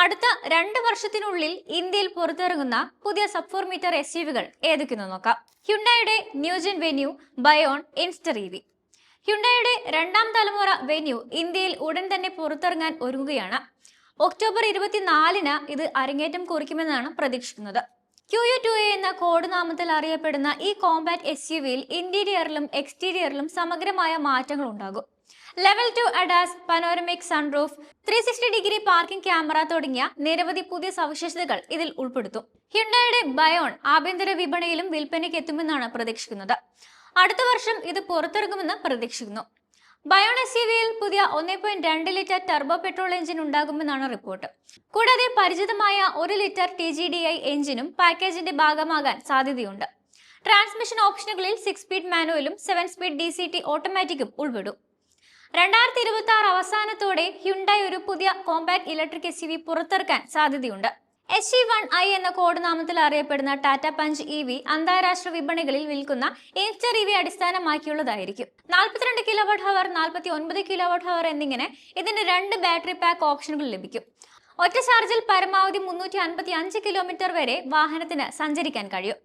അടുത്ത രണ്ട് വർഷത്തിനുള്ളിൽ ഇന്ത്യയിൽ പുറത്തിറങ്ങുന്ന പുതിയ സബ് ഫോർ മീറ്റർ എസ് യുവികൾ ഏതൊക്കെയെന്ന് നോക്കാം. ഹ്യുണ്ടായുടെ new gen Venue Bayon Inster E V ഹ്യുണ്ടായുടെ രണ്ടാം തലമുറ വെന്യൂ ഇന്ത്യയിൽ ഉടൻ തന്നെ പുറത്തിറങ്ങാൻ ഒരുങ്ങുകയാണ്. ഒക്ടോബർ ഇരുപത്തിനാലിന് ഇത് അരങ്ങേറ്റം കുറിക്കുമെന്നാണ് പ്രതീക്ഷിക്കുന്നത്. ക്യു യു ടു എ എന്ന കോഡ് നാമത്തിൽ അറിയപ്പെടുന്ന ഈ കോമ്പാറ്റ് എസ് യു വിയിൽ ഇന്റീരിയറിലും എക്സ്റ്റീരിയറിലും സമഗ്രമായ മാറ്റങ്ങൾ ഉണ്ടാകും. Level two ADAS panoramic sunroof three sixty degree parking camera തുടങ്ങിയ നിരവധി പുതിയ സവിശേഷതകൾ ഇതിൽ ഉൾപ്പെടുത്തും. ഹ്യുണ്ടായുടെ ബയോൺ ആഭ്യന്തര വിപണിയിലും വിൽപ്പനയ്ക്ക് എത്തുമെന്നാണ് പ്രതീക്ഷിക്കുന്നത്. അടുത്ത വർഷം ഇത് പുറത്തിറങ്ങുമെന്ന് പ്രതീക്ഷിക്കുന്നു. ബയോൺ എസ് യു വിയിൽ പുതിയ ഒന്നേ പോയിന്റ് രണ്ട് ലിറ്റർ ടർബോ പെട്രോൾ എഞ്ചിൻ ഉണ്ടാകുമെന്നാണ് റിപ്പോർട്ട്. കൂടാതെ പരിചിതമായ ഒരു litre T G D I എഞ്ചിനും പാക്കേജിന്റെ ഭാഗമാകാൻ സാധ്യതയുണ്ട്. ട്രാൻസ്മിഷൻ ഓപ്ഷനുകളിൽ six speed മാനുവലും seven speed D C T ഓട്ടോമാറ്റിക്കും ഉൾപ്പെടും. രണ്ടായിരത്തി ഇരുപത്തി ആറ് അവസാനത്തോടെ ഹ്യുണ്ടായി ഒരു പുതിയ കോമ്പാക്ട് ഇലക്ട്രിക് എസ് വി പുറത്തിറക്കാൻ സാധ്യതയുണ്ട്. എസ് ഇ വൺ ഐ എന്ന കോഡ് നാമത്തിൽ അറിയപ്പെടുന്ന ടാറ്റ പഞ്ച് ഇ വി അന്താരാഷ്ട്ര വിപണികളിൽ വിൽക്കുന്ന ഇൻസ്റ്റർ ഇ വി അടിസ്ഥാനമാക്കിയുള്ളതായിരിക്കും. നാൽപ്പത്തിരണ്ട് കിലോവാട്ട് ഹവർ നാൽപ്പത്തി ഒൻപത് കിലോവാട്ട് ഹവർ എന്നിങ്ങനെ ഇതിന് രണ്ട് ബാറ്ററി പാക്ക് ഓപ്ഷനുകൾ ലഭിക്കും. ഒറ്റ ചാർജിൽ പരമാവധി മുന്നൂറ്റി അൻപത്തി അഞ്ച് കിലോമീറ്റർ വരെ വാഹനത്തിന് സഞ്ചരിക്കാൻ കഴിയും.